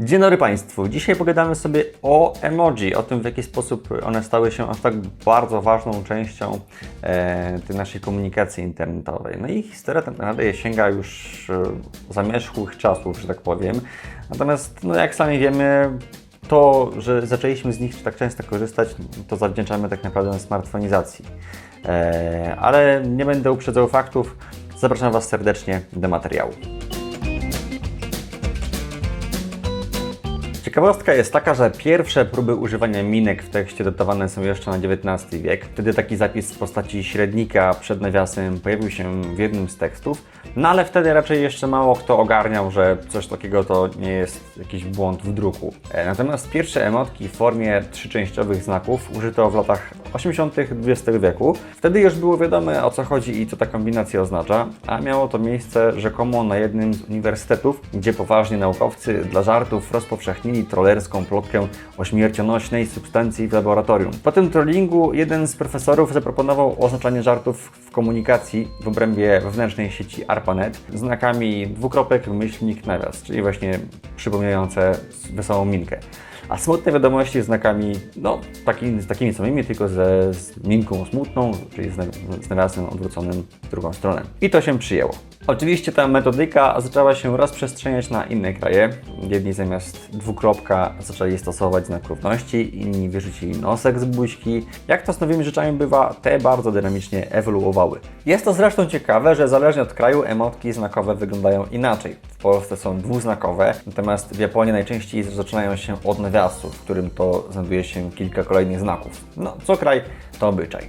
Dzień dobry Państwu. Dzisiaj pogadamy sobie o emoji, o tym w jaki sposób one stały się aż tak bardzo ważną częścią e, tej naszej komunikacji internetowej. No i historia tak naprawdę sięga już e, zamierzchłych czasów, że tak powiem. Natomiast, no jak sami wiemy, to, że zaczęliśmy z nich tak często korzystać, to zawdzięczamy tak naprawdę smartfonizacji. E, ale nie będę uprzedzał faktów. Zapraszam Was serdecznie do materiału. Ciekawostka jest taka, że pierwsze próby używania minek w tekście datowane są jeszcze na XIX wiek. Wtedy taki zapis w postaci średnika przed nawiasem pojawił się w jednym z tekstów, no ale wtedy raczej jeszcze mało kto ogarniał, że coś takiego to nie jest jakiś błąd w druku. E, Natomiast pierwsze emotki w formie trzyczęściowych znaków użyto w latach 80. XX wieku. Wtedy już było wiadome o co chodzi i co ta kombinacja oznacza, a miało to miejsce rzekomo na jednym z uniwersytetów, gdzie poważni naukowcy dla żartów rozpowszechnili trollerską plotkę o śmiercionośnej substancji w laboratorium. Po tym trollingu jeden z profesorów zaproponował oznaczanie żartów w komunikacji w obrębie wewnętrznej sieci ARPANET znakami dwukropek, myślnik, nawias, czyli właśnie przypominające wesołą minkę. A smutne wiadomości znakami, no, takimi, takimi samymi, tylko ze, z minką smutną, czyli z, na- z nawiasem odwróconym w drugą stronę. I to się przyjęło. Oczywiście ta metodyka zaczęła się rozprzestrzeniać na inne kraje. Jedni zamiast dwukropka zaczęli stosować znak równości, inni wyrzucili nosek z buźki. Jak to z nowymi rzeczami bywa, te bardzo dynamicznie ewoluowały. Jest to zresztą ciekawe, że zależnie od kraju emotki znakowe wyglądają inaczej. W Polsce są dwuznakowe, natomiast w Japonii najczęściej zaczynają się od nawiasu, w którym to znajduje się kilka kolejnych znaków. No, co kraj, to obyczaj.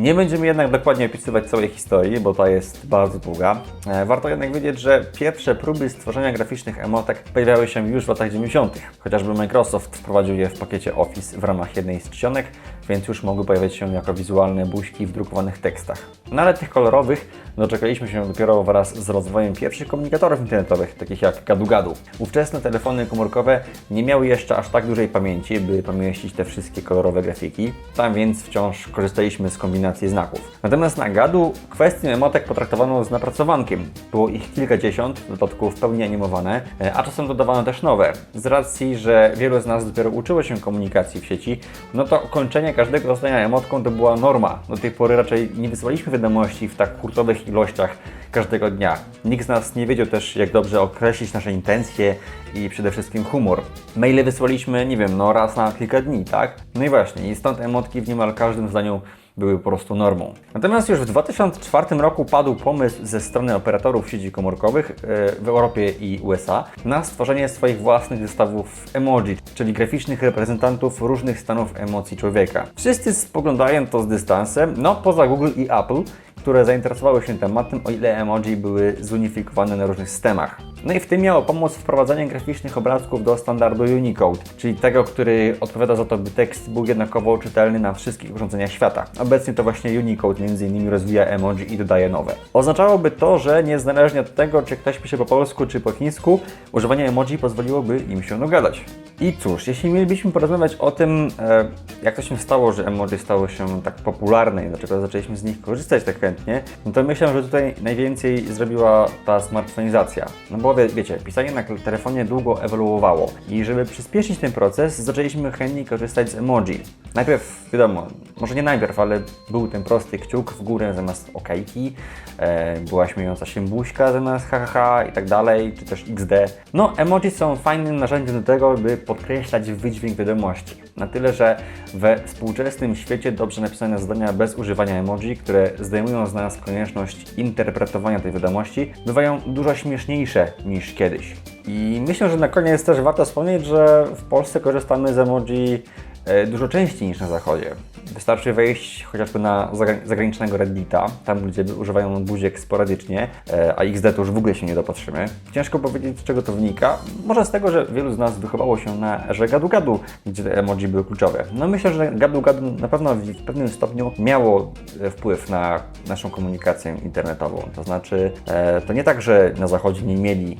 Nie będziemy jednak dokładnie opisywać całej historii, bo ta jest bardzo długa. E, Warto jednak wiedzieć, że pierwsze próby stworzenia graficznych emotek pojawiały się już w latach 90. Chociażby Microsoft wprowadził je w pakiecie Office w ramach jednej z czcionek, więc już mogły pojawiać się jako wizualne buźki w drukowanych tekstach. No ale tych kolorowych doczekaliśmy się dopiero wraz z rozwojem pierwszych komunikatorów internetowych, takich jak gadu-gadu. Ówczesne telefony komórkowe nie miały jeszcze aż tak dużej pamięci, by pomieścić te wszystkie kolorowe grafiki, tam więc wciąż korzystaliśmy z kombinacji znaków. Natomiast na gadu kwestię emotek potraktowano z napracowankiem. Było ich kilkadziesiąt, w dodatku w pełni animowane, e, a czasem dodawano też nowe. Z racji, że wielu z nas dopiero uczyło się komunikacji w sieci, no to kończenie każdego zdania emotką to była norma. Do tej pory raczej nie wysyłaliśmy wiadomości w tak hurtowych ilościach każdego dnia. Nikt z nas nie wiedział też, jak dobrze określić nasze intencje i przede wszystkim humor. Maile wysłaliśmy, nie wiem, no raz na kilka dni, tak? No i właśnie, i stąd emotki w niemal każdym zdaniu były po prostu normą. Natomiast już w 2004 roku padł pomysł ze strony operatorów sieci komórkowych e, w Europie i USA na stworzenie swoich własnych zestawów emoji, czyli graficznych reprezentantów różnych stanów emocji człowieka. Wszyscy spoglądają to z dystansem, no poza Google i Apple, które zainteresowały się tematem, o ile emoji były zunifikowane na różnych systemach. No i w tym miało pomóc wprowadzenie graficznych obrazków do standardu Unicode, czyli tego, który odpowiada za to, by tekst był jednakowo czytelny na wszystkich urządzeniach świata. Obecnie to właśnie Unicode m.in. rozwija emoji i dodaje nowe. Oznaczałoby to, że niezależnie od tego, czy ktoś pisze po polsku czy po chińsku, używanie emoji pozwoliłoby im się dogadać. I cóż, jeśli mielibyśmy porozmawiać o tym, e, jak to się stało, że emoji stały się tak popularne i dlaczego zaczęliśmy z nich korzystać tak chętnie, no to myślę, że tutaj najwięcej zrobiła ta smartfonizacja. No bo wie, wiecie, pisanie na telefonie długo ewoluowało i żeby przyspieszyć ten proces, zaczęliśmy chętniej korzystać z emoji. Najpierw, wiadomo, może nie najpierw, ale był ten prosty kciuk w górę zamiast okejki, e, była śmiejąca się buźka zamiast haha i tak dalej, czy też XD. No, emoji są fajnym narzędziem do tego, by podkreślać wydźwięk wiadomości. Na tyle, że we współczesnym świecie dobrze napisane zdania bez używania emoji, które zdejmują z nas konieczność interpretowania tej wiadomości, bywają dużo śmieszniejsze niż kiedyś. I myślę, że na koniec też warto wspomnieć, że w Polsce korzystamy z emoji e, dużo częściej niż na zachodzie. Wystarczy wejść chociażby na zagra- zagranicznego Reddita, tam gdzie używają buziek sporadycznie, e, a XD to już w ogóle się nie dopatrzymy. Ciężko powiedzieć, z czego to wynika. Może z tego, że wielu z nas wychowało się na erze gadu-gadu, gdzie te emoji były kluczowe. No myślę, że gadu-gadu na pewno w pewnym stopniu miało e, wpływ na naszą komunikację internetową. To znaczy, e, to nie tak, że na zachodzie nie mieli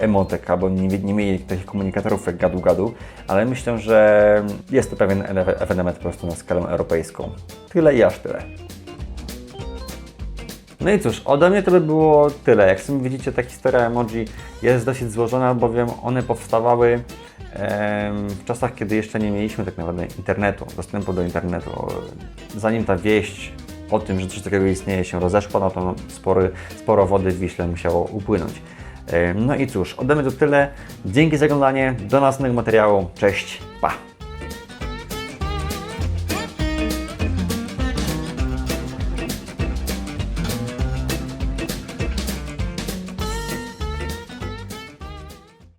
emotek, albo nie, nie mieli takich komunikatorów jak gadu-gadu, ale myślę, że jest to pewien ewenement po prostu na skalę europejską. Tyle i aż tyle. No i cóż, ode mnie to by było tyle. Jak sami widzicie, ta historia emoji jest dosyć złożona, bowiem one powstawały w czasach, kiedy jeszcze nie mieliśmy tak naprawdę internetu, dostępu do internetu. Zanim ta wieść o tym, że coś takiego istnieje się rozeszła, no to spory, sporo wody w Wiśle musiało upłynąć. No i cóż, ode mnie to tyle. Dzięki za oglądanie. Do następnego materiału. Cześć. Pa!